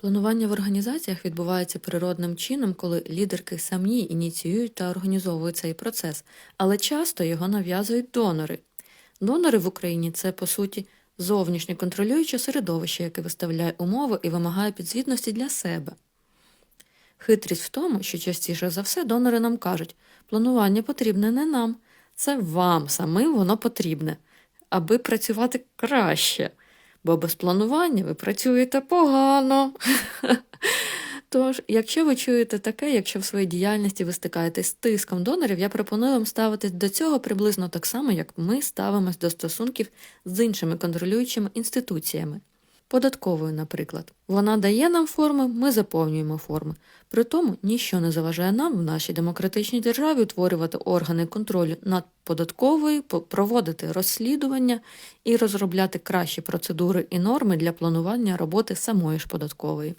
Планування в організаціях відбувається природним чином, коли лідерки самі ініціюють та організовують цей процес, але часто його нав'язують донори. Донори в Україні це, по суті, зовнішнє контролююче середовище, яке виставляє умови і вимагає підзвітності для себе. Хитрість в тому, що частіше за все донори нам кажуть, планування потрібне не нам, це вам самим воно потрібне, аби працювати краще. Бо без планування ви працюєте погано. Тож, якщо ви чуєте таке, якщо в своїй діяльності ви стикаєтесь з тиском донорів, я пропоную вам ставитись до цього приблизно так само, як ми ставимось до стосунків з іншими контролюючими інституціями. Податковою, наприклад. Вона дає нам форми, ми заповнюємо форми. При тому ніщо не заважає нам в нашій демократичній державі утворювати органи контролю над податковою, проводити розслідування і розробляти кращі процедури і норми для планування роботи самої ж податкової.